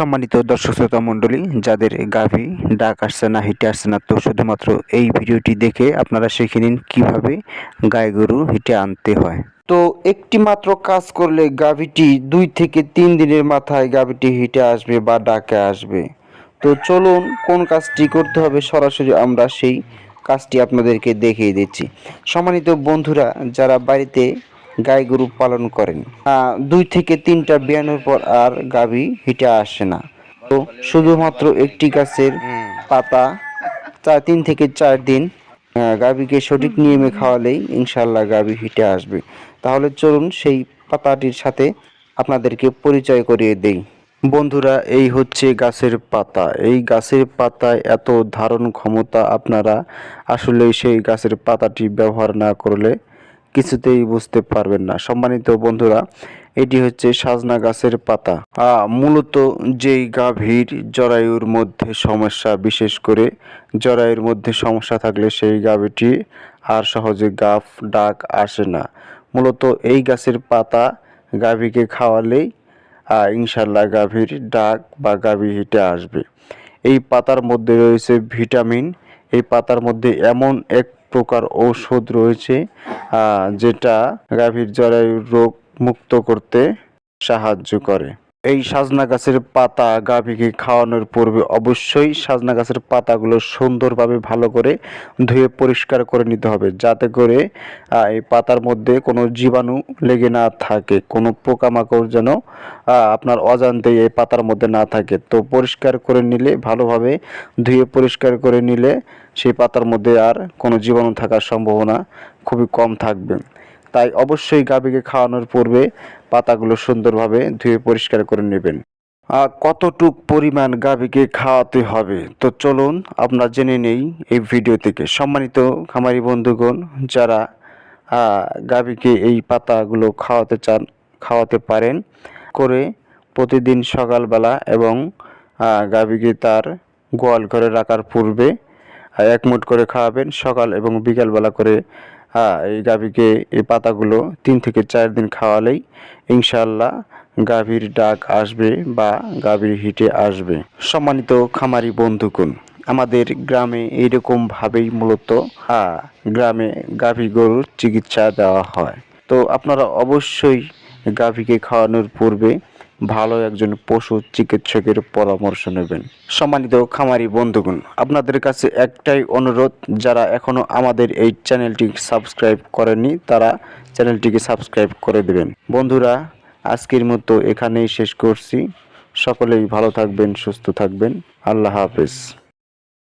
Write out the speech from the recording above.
সম্মানিত দর্শক শ্রোতা মণ্ডলী, যাদের গাভী ডাক আসছে না, হিটে আসছে না, তো শুধুমাত্র এই ভিডিওটি দেখে আপনারা শিখে নিন কীভাবে গায়ে গরু হিটে আনতে হয়। তো একটি মাত্র কাজ করলে গাভীটি দুই থেকে তিন দিনের মাথায় গাভীটি হিটে আসবে বা ডাকে আসবে। তো চলুন কোন কাজটি করতে হবে সরাসরি আমরা সেই কাজটি আপনাদেরকে দেখিয়ে দিচ্ছি। সম্মানিত বন্ধুরা, যারা বাড়িতে গাই গরু পালন করেন। দুই থেকে তিনটা বিয়ানোর পর আর গাভী হিটে আসে না। তো শুধুমাত্র একটি গাছের পাতা চার তিন থেকে চার দিন গাভীকে সঠিক নিয়মে খাওয়ালেই ইনশাল্লাহ গাভী হিটে আসবে। তাহলে চলুন সেই পাতাটির সাথে আপনাদেরকে পরিচয় করিয়ে দেই। বন্ধুরা, এই হচ্ছে গাছের পাতা। এই গাছের পাতায় এত ধারণ ক্ষমতা আপনারা আসলে সেই গাছের পাতাটি ব্যবহার না করলে কিছুতেই বুঝতে পারবেন না। সম্মানিত বন্ধুরা, এটি হচ্ছে সাজনা গাছের পাতা। মূলত যেই গাভীর জরায়ুর মধ্যে সমস্যা, বিশেষ করে জরায়ুর মধ্যে সমস্যা থাকলে সেই গাভীটি আর সহজে গাফ, ডাক আসে না। মূলত এই গাছের পাতা গাভীকে খাওয়ালেই ইনশাল্লাহ গাভীর ডাক বা গাভী হিটে আসবে। এই পাতার মধ্যে রয়েছে ভিটামিন। এই পাতার মধ্যে এমন এক প্রকার ঔষধ রয়েছে যেটা গাভীর জরায়ুর রোগ মুক্ত করতে সাহায্য করে। এই সাজনা গাছের পাতা গাভীকে খাওয়ানোর পূর্বে অবশ্যই সাজনা গাছের পাতাগুলো সুন্দরভাবে ভালো করে ধুয়ে পরিষ্কার করে নিতে হবে। যাতে করে এই পাতার মধ্যে কোনো জীবাণু লেগে না থাকে, কোনো পোকামাকড় যেন আপনার অজান্তেই এই পাতার মধ্যে না থাকে। তো পরিষ্কার করে নিলে, ভালোভাবে ধুয়ে পরিষ্কার করে নিলে সেই পাতার মধ্যে আর কোনো জীবাণু থাকার সম্ভাবনা খুবই কম থাকবে। তাই অবশ্যই গাভীকে খাওয়ানোর পূর্বে পাতাগুলো সুন্দরভাবে ধুয়ে পরিষ্কার করে নেবেন। কতটুক পরিমাণ গাভীকে খাওয়াতে হবে? তো চলুন, আমরা জেনে নেই এই ভিডিও থেকে। সম্মানিত খামারি বন্ধুগণ, যারা গাভীকে এই পাতাগুলো খাওয়াতে চান, খাওয়াতে পারেন, করে প্রতিদিন সকালবেলা এবং গাভীকে তার গোয়াল ঘরে রাখার পূর্বে এক মুঠ করে খাওয়াবেন। সকাল এবং বিকালবেলা করে আহ, এই গাভীকে এই পাতাগুলো তিন থেকে চার দিন খাওয়ালেই ইনশাল্লাহ গাভীর ডাক আসবে বা গাভীর হিটে আসবে। সম্মানিত খামারি বন্ধুগণ আমাদের গ্রামে এইরকমভাবেই মূলত আহ, গ্রামে গাভী গরুর চিকিৎসা দেওয়া হয়। তো আপনারা অবশ্যই গাভীকে খাওয়ানোর পূর্বে ভালো একজন পশু চিকিৎসকের পরামর্শ নেবেন। সম্মানিত খামারি বন্ধুগণ, আপনাদের কাছে একটাই অনুরোধ, যারা এখনও আমাদের এই চ্যানেলটি সাবস্ক্রাইব করেনি তারা চ্যানেলটিকে সাবস্ক্রাইব করে দেবেন। বন্ধুরা, আজকের মতো এখানেই শেষ করছি। সকলেই ভালো থাকবেন, সুস্থ থাকবেন। আল্লাহ হাফেজ।